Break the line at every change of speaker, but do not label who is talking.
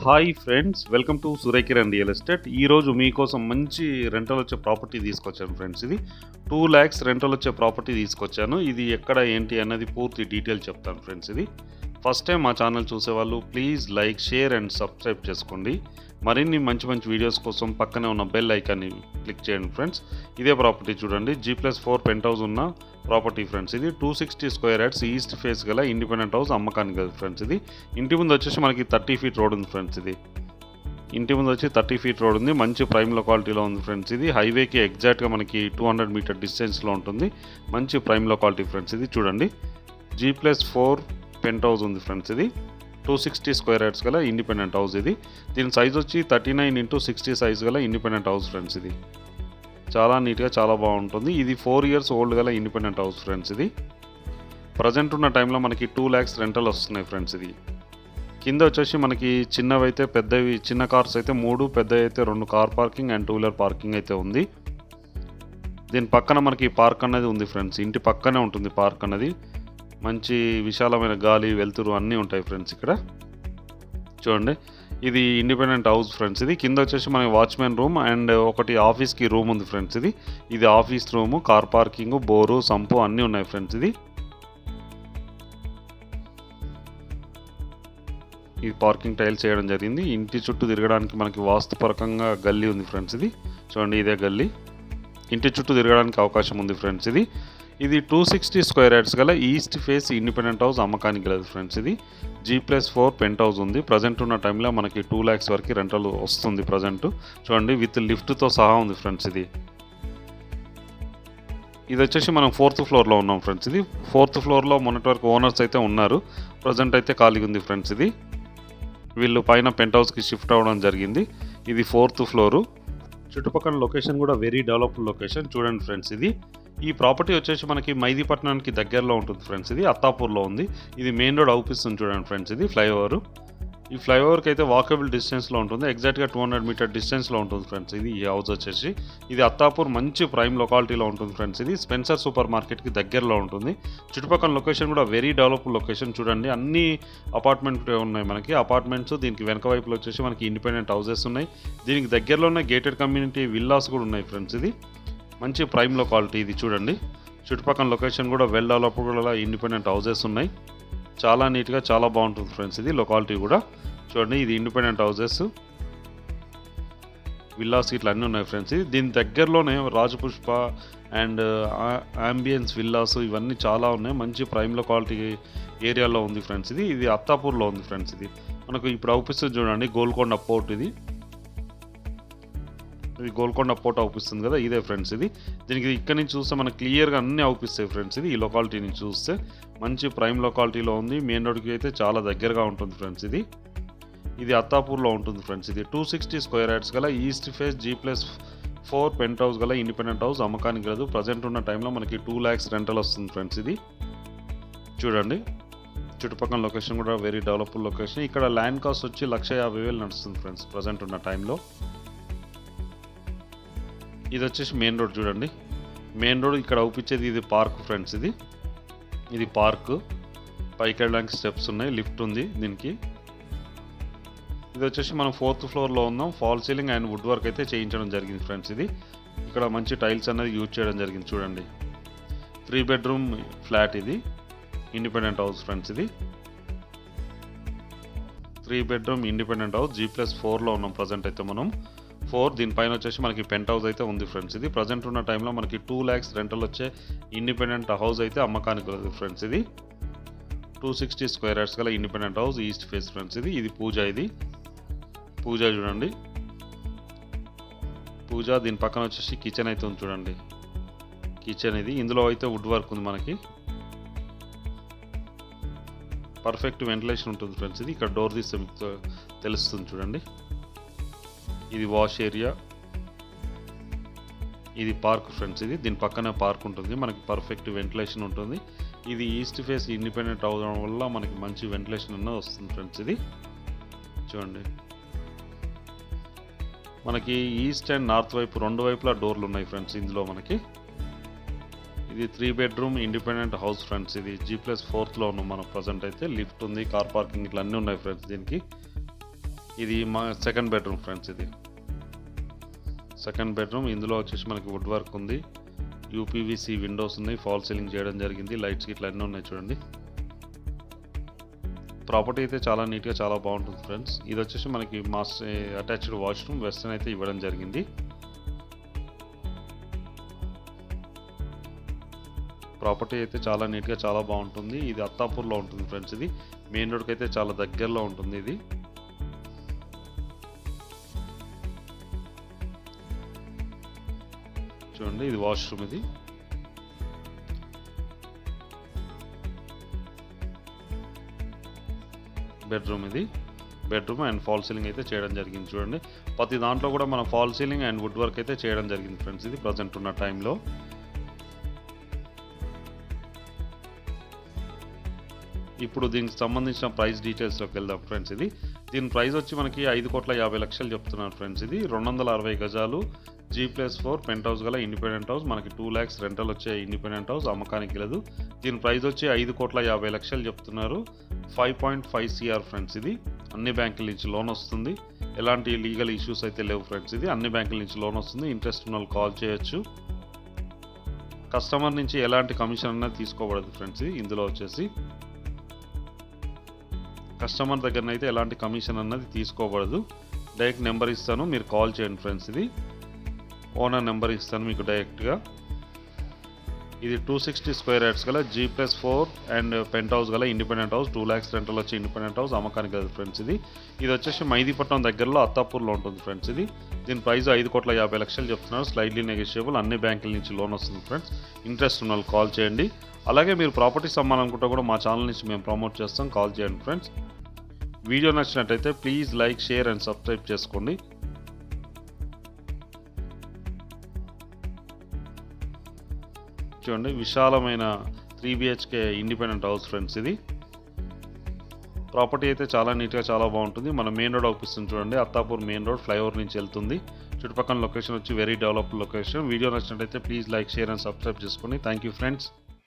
Hi friends welcome to Suryakiran real estate. ఈరోజు మీకోసం మంచి రెంటల్ వచ్చే ప్రాపర్టీ తీసుకొచ్చాను ఫ్రెండ్స్ ఇది. టూ ల్యాక్స్ రెంటల్ వచ్చే ప్రాపర్టీ తీసుకొచ్చాను. ఇది ఎక్కడ ఏంటి అన్నది పూర్తి డీటెయిల్ చెప్తాను ఫ్రెండ్స్ ఇది. ఫస్ట్ టైం మా ఛానల్ చూసేవాళ్ళు please like share and subscribe చేసుకోండి. మరిన్ని మంచి మంచి వీడియోస్ కోసం పక్కనే ఉన్న బెల్ ఐకాన్ని క్లిక్ చేయండి ఫ్రెండ్స్ ఇదే ప్రాపర్టీ చూడండి. G plus four penthouse ఉన్న ప్రాపర్టీ ఫ్రెండ్స్ ఇది two sixty square yards east face గల ఇండిపెండెంట్ హౌస్ అమ్మకానికి కదా ఫ్రెండ్స్ ఇది. ఇంటి ముందు వచ్చేసి మనకి థర్టీ ఫీట్ రోడ్ ఉంది ఫ్రెండ్స్ ఇది. ఇంటి ముందు వచ్చి థర్టీ ఫీట్ రోడ్ ఉంది. మంచి ప్రైమ్ లొకాలిటీలో ఉంది ఫ్రెండ్స్ ఇది. హైవేకి ఎగ్జాక్ట్గా మనకి టూ హండ్రెడ్ మీటర్ డిస్టెన్స్లో ఉంటుంది. మంచి ప్రైమ్ లొకాలిటీ ఫ్రెండ్స్ ఇది. చూడండి. G plus four penthouse ఉంది ఫ్రెండ్స్ ఇది. టూ సిక్స్టీ స్క్వేర్ యార్డ్స్ గల ఇండిపెండెంట్ హౌస్ ఇది. దీని సైజ్ వచ్చి thirty nine into sixty size గల ఇండిపెండెంట్ హౌస్ ఫ్రెండ్స్ ఇది. చాలా నీట్గా చాలా బాగుంటుంది. ఇది ఫోర్ ఇయర్స్ ఓల్డ్ గల ఇండిపెండెంట్ హౌస్ ఫ్రెండ్స్ ఇది. ప్రజెంట్ ఉన్న టైంలో మనకి టూ ల్యాక్స్ రెంటల్ వస్తున్నాయి ఫ్రెండ్స్ ఇది. కింద వచ్చేసి మనకి చిన్నవి అయితే పెద్దవి చిన్న కార్స్ అయితే మూడు పెద్దవి అయితే రెండు car parking and two wheeler parking అయితే ఉంది. దీని పక్కన మనకి పార్క్ అనేది ఉంది ఫ్రెండ్స్. ఇంటి పక్కనే ఉంటుంది పార్క్ అనేది. మంచి విశాలమైన గాలి వెలుతురు అన్నీ ఉంటాయి ఫ్రెండ్స్ ఇక్కడ. చూడండి ఇది ఇండిపెండెంట్ హౌస్ ఫ్రెండ్స్ ఇది. కింద వచ్చేసి మనకి వాచ్మెన్ రూమ్ అండ్ ఒకటి ఆఫీస్కి రూమ్ ఉంది ఫ్రెండ్స్ ఇది. ఇది office room car parking bore sump అన్నీ ఉన్నాయి ఫ్రెండ్స్ ఇది. ఇది పార్కింగ్ టైల్స్ చేయడం జరిగింది. ఇంటి చుట్టూ తిరగడానికి మనకి వాస్తుపరకంగా గల్లీ ఉంది ఫ్రెండ్స్ ఇది. చూడండి ఇదే గల్లీ. ఇంటి చుట్టూ తిరగడానికి అవకాశం ఉంది ఫ్రెండ్స్ ఇది. ఇది టూ సిక్స్టీ స్క్వేర్ యార్డ్స్ గల ఈస్ట్ ఫేస్ ఇండిపెండెంట్ హౌస్ అమ్మకానికి లేదు ఫ్రెండ్స్ ఇది. G plus four penthouse ఉంది. ప్రజెంట్ ఉన్న టైంలో మనకి టూ ల్యాక్స్ వరకు రెంటల్ వస్తుంది ప్రజెంట్ చూడండి విత్ లిఫ్ట్తో సహా ఉంది ఫ్రెండ్స్ ఇది. ఇది వచ్చేసి మనం ఫోర్త్ ఫ్లోర్లో ఉన్నాం ఫ్రెండ్స్ ఇది. ఫోర్త్ ఫ్లోర్లో మొన్నటి వరకు ఓనర్స్ అయితే ఉన్నారు. ప్రజెంట్ అయితే ఖాళీగా ఉంది ఫ్రెండ్స్ ఇది. వీళ్ళు పైన పెంట్ హౌస్కి షిఫ్ట్ అవ్వడం జరిగింది. ఇది ఫోర్త్ ఫ్లోరు చుట్టుపక్కల లొకేషన్ కూడా వెరీ డెవలప్డ్ లొకేషన్ చూడండి ఫ్రెండ్స్ ఇది. ఈ ప్రాపర్టీ వచ్చేసి మనకి మైదీపట్నానికి దగ్గరలో ఉంటుంది ఫ్రెండ్స్ ఇది అత్తాపూర్లో ఉంది. ఇది మెయిన్ రోడ్ అవుపిస్తుంది చూడండి ఫ్రెండ్స్ ఇది ఫ్లైఓవర్. ఈ ఫ్లైఓవర్కి అయితే వాకబుల్ డిస్టెన్స్లో ఉంటుంది ఎగ్జాక్ట్గా టూ హండ్రెడ్ మీటర్ డిస్టెన్స్లో ఉంటుంది ఫ్రెండ్స్ ఇది ఈ హౌస్ వచ్చేసి. ఇది అత్తాపూర్ మంచి ప్రైమ్ లొకాలిటీలో ఉంటుంది ఫ్రెండ్స్ ఇది స్పెన్సర్ సూపర్ మార్కెట్కి దగ్గరలో ఉంటుంది. చుట్టుపక్కల లొకేషన్ కూడా వెరీ డెవలప్డ్ లొకేషన్ చూడండి అన్ని అపార్ట్మెంట్ ఉన్నాయి మనకి. అపార్ట్మెంట్స్ దీనికి వెనక వైపులో వచ్చేసి మనకి ఇండిపెండెంట్ హౌసెస్ ఉన్నాయి. దీనికి దగ్గరలో ఉన్న గేటెడ్ కమ్యూనిటీ విల్లాస్ కూడా ఉన్నాయి ఫ్రెండ్స్ ఇది. మంచి ప్రైమ్ లొకాలిటీ ఇది చూడండి. చుట్టుపక్కల లొకేషన్ కూడా వెల్ డెవలప్డ్ కూడా ఇండిపెండెంట్ హౌసెస్ ఉన్నాయి. చాలా నీట్గా చాలా బాగుంటుంది ఫ్రెండ్స్ ఇది లొకాలిటీ కూడా. చూడండి ఇది ఇండిపెండెంట్ హౌసెస్. విల్లాస్ ఇట్లా అన్నీ ఉన్నాయి ఫ్రెండ్స్ ఇది. దీని దగ్గరలోనే రాజపుష్ప అండ్ ఆంబియన్స్ విల్లాస్ ఇవన్నీ చాలా ఉన్నాయి. మంచి ప్రైమ్లో క్వాలిటీ ఏరియాలో ఉంది ఫ్రెండ్స్ ఇది. ఇది అత్తాపూర్లో ఉంది ఫ్రెండ్స్ ఇది. మనకు ఇప్పుడు అవుపిస్తుంది చూడండి గోల్కొండ పోర్ట్ ఇది. ఇది గోల్కొండ పోర్ట్ అవుపిస్తుంది కదా ఇదే ఫ్రెండ్స్ ఇది. దీనికి ఇక్కడ నుంచి చూస్తే మనకు క్లియర్గా అన్నీ అవుపిస్తాయి ఫ్రెండ్స్ ఇది ఈ లొకాలిటీ నుంచి చూస్తే. మంచి ప్రైమ్ లొకాలిటీలో ఉంది మెయిన్ రోడ్కి అయితే చాలా దగ్గరగా ఉంటుంది ఫ్రెండ్స్ ఇది. ఇది అత్తాపూర్లో ఉంటుంది ఫ్రెండ్స్ ఇది. టూ సిక్స్టీ స్క్వేర్ యార్డ్స్ గల east face G plus four penthouse గల ఇండిపెండెంట్ హౌస్ అమ్మకానికి లేదు. ప్రజెంట్ ఉన్న టైంలో మనకి టూ ల్యాక్స్ రెంటల్ వస్తుంది ఫ్రెండ్స్ ఇది. చూడండి. చుట్టుపక్కల లొకేషన్ కూడా వెరీ డెవలప్డ్ లొకేషన్ ఇక్కడ ల్యాండ్ కాస్ట్ వచ్చి లక్ష యాభై వేలు నడుస్తుంది ఫ్రెండ్స్ ప్రజెంట్ ఉన్న టైంలో ఇది వచ్చేసి మెయిన్ రోడ్ చూడండి. మెయిన్ రోడ్ ఇక్కడ అవుపించేది ఇది పార్క్ ఫ్రెండ్స్ ఇది. ఇది పార్క్. పైకి వెళ్ళడానికి స్టెప్స్ ఉన్నాయి. లిఫ్ట్ ఉంది దీనికి. ఇది వచ్చేసి మనం ఫోర్త్ ఫ్లోర్లో ఉన్నాం. False ceiling and wood work అయితే చేయించడం జరిగింది ఫ్రెండ్స్ ఇది. ఇక్కడ మంచి టైల్స్ అనేది యూజ్ చేయడం జరిగింది చూడండి. త్రీ బెడ్రూమ్ ఫ్లాట్ ఇది. ఇండిపెండెంట్ హౌస్ ఫ్రెండ్స్ ఇది. Three bedroom independent house. G plus ఫోర్లో ఉన్నాం ప్రజెంట్ అయితే మనం. ఫోర్ దీనిపైన వచ్చేసి మనకి పెంట్ హౌస్ అయితే ఉంది ఫ్రెండ్స్. ఇది ప్రజెంట్ ఉన్న టైంలో మనకి టూ ల్యాక్స్ రెంటల్ వచ్చే ఇండిపెండెంట్ హౌస్ అయితే అమ్మకానికి ఉంది ఫ్రెండ్స్ ఇది. టూ సిక్స్టీ స్క్వేర్ యార్డ్స్ గల independent house east face friends ఇది. ఇది పూజ ఇది. పూజ చూడండి. పూజ దీని పక్కన వచ్చేసి కిచెన్ అయితే ఉంది చూడండి. కిచెన్ ఇది. ఇందులో అయితే వుడ్ వర్క్ ఉంది మనకి. పర్ఫెక్ట్ వెంటిలేషన్ ఉంటుంది ఫ్రెండ్స్ ఇది. ఇక్కడ డోర్ తీస్తే మీకు తెలుస్తుంది చూడండి. ఇది వాష్ ఏరియా. ఇది పార్క్ ఫ్రెండ్స్ ఇది. దీని పక్కనే పార్క్ ఉంటుంది. మనకి పర్ఫెక్ట్ వెంటిలేషన్ ఉంటుంది. ఇది ఈస్ట్ ఫేస్ ఇండిపెండెంట్ అవడం వల్ల మనకి మంచి వెంటిలేషన్ అన్నది వస్తుంది ఫ్రెండ్స్ ఇది. చూడండి. మనకి ఈస్ట్ అండ్ నార్త్ వైపు రెండు వైపులా డోర్లు ఉన్నాయి ఫ్రెండ్స్ ఇందులో మనకి. ఇది three bedroom independent house friends ఇది. జీ ప్లస్ ఫోర్త్లో ఉన్నాం మనం ప్రజెంట్ అయితే లిఫ్ట్ ఉంది కార్ పార్కింగ్ ఇట్లా అన్నీ ఉన్నాయి ఫ్రెండ్స్ దీనికి. ఇది మా సెకండ్ బెడ్రూమ్ ఫ్రెండ్స్ ఇది. సెకండ్ బెడ్రూమ్ ఇందులో వచ్చేసి మనకి వుడ్ వర్క్ ఉంది. యూపీవీసీ విండోస్ ఉన్నాయి. ఫాల్ సీలింగ్ చేయడం జరిగింది. లైట్స్ ఇట్లా అన్నీ ఉన్నాయి చూడండి. ప్రాపర్టీ అయితే చాలా నీట్గా చాలా బాగుంటుంది ఫ్రెండ్స్ ఇది వచ్చేసి మనకి మాస్ అటాచ్డ్ వాష్రూమ్ వెస్ట్రన్ అయితే ఇవ్వడం జరిగింది. ప్రాపర్టీ అయితే చాలా నీట్గా చాలా బాగుంటుంది. ఇది అత్తాపూర్లో ఉంటుంది ఫ్రెండ్స్ ఇది. మెయిన్ రోడ్కి అయితే చాలా దగ్గరలో ఉంటుంది ఇది. చూడండి ఇది వాష్రూమ్ ఇది. బెడ్రూమ్ ఇది. బెడ్రూమ్ అండ్ ఫాల్ సీలింగ్ అయితే చేయడం జరిగింది చూడండి. ప్రతి దాంట్లో కూడా మనం false ceiling and wood work అయితే చేయడం జరిగింది ఫ్రెండ్స్ ఇది ప్రజెంట్ ఉన్న టైంలో ఇప్పుడు దీనికి సంబంధించిన ప్రైస్ డీటెయిల్స్లోకి వెళ్దాం ఫ్రెండ్స్ ఇది. దీని ప్రైస్ వచ్చి మనకి ఐదు కోట్ల యాభై లక్షలు చెప్తున్నారు ఫ్రెండ్స్ ఇది. రెండు వందల అరవై గజాలు G plus four penthouse గల ఇండిపెండెంట్ హౌస్ మనకి టూ ల్యాక్స్ రెంటల్ వచ్చే ఇండిపెండెంట్ హౌస్ అమ్మకానికి లేదు. దీని ప్రైస్ వచ్చి ఐదు కోట్ల యాభై లక్షలు చెప్తున్నారు. Five point five CR friends ఇది. అన్ని బ్యాంకుల నుంచి లోన్ వస్తుంది. ఎలాంటి లీగల్ ఇష్యూస్ అయితే లేవు ఫ్రెండ్స్ ఇది. అన్ని బ్యాంకుల నుంచి లోన్ వస్తుంది. ఇంట్రెస్ట్ ఉన్న వాళ్ళు కాల్ చేయొచ్చు. కస్టమర్ నుంచి ఎలాంటి కమిషన్ అన్నా తీసుకోబడదు ఫ్రెండ్స్ ఇది. ఇందులో వచ్చేసి కస్టమర్ దగ్గర అయితే ఎలాంటి కమిషన్ అన్నది తీసుకోబడదు. డైరెక్ట్ నెంబర్ ఇస్తాను మీరు కాల్ చేయండి ఫ్రెండ్స్ ఇది. ఓనర్ నెంబర్ ఇస్తాను మీకు డైరెక్ట్గా. ఇది టూ సిక్స్టీ స్క్వేర్ యార్డ్స్ గల G plus four and penthouse గల independent house two lakhs rental వచ్చి ఇండిపెండెంట్ హౌస్ అమ్మకానికి కదా ఫ్రెండ్స్ ఇది. ఇది వచ్చేసి మైదీపట్నం దగ్గరలో అత్తాపూర్లో ఉంటుంది ఫ్రెండ్స్ ఇది. దీని ప్రైస్ ఐదు కోట్ల యాభై లక్షలు చెప్తున్నారు. స్లైడ్లీ నెగోషియబుల్ అన్ని బ్యాంకుల నుంచి లోన్ వస్తుంది ఫ్రెండ్స్. ఇంట్రెస్ట్ ఉన్న వాళ్ళు కాల్ చేయండి. అలాగే మీరు ప్రాపర్టీస్ అమ్మాలనుకుంటే కూడా మా ఛానల్ నుంచి మేము ప్రమోట్ చేస్తాం. కాల్ చేయండి ఫ్రెండ్స్. వీడియో నచ్చినట్టయితే please like share and subscribe చేసుకోండి. చూడండి విశాలమైన three BHK independent house friends ఇది. ప్రాపర్టీ అయితే చాలా నీట్గా చాలా బాగుంటుంది. మన మెయిన్ రోడ్ అవుపిస్తుంది చూడండి అత్తాపూర్ మెయిన్ రోడ్ ఫ్లైఓవర్ నుంచి వెళ్తుంది. చుట్టుపక్కల లొకేషన్ వచ్చి వెరీ డెవలప్డ్ లొకేషన్ వీడియో నచ్చినట్టయితే please like share and subscribe చేసుకోండి. Thank you friends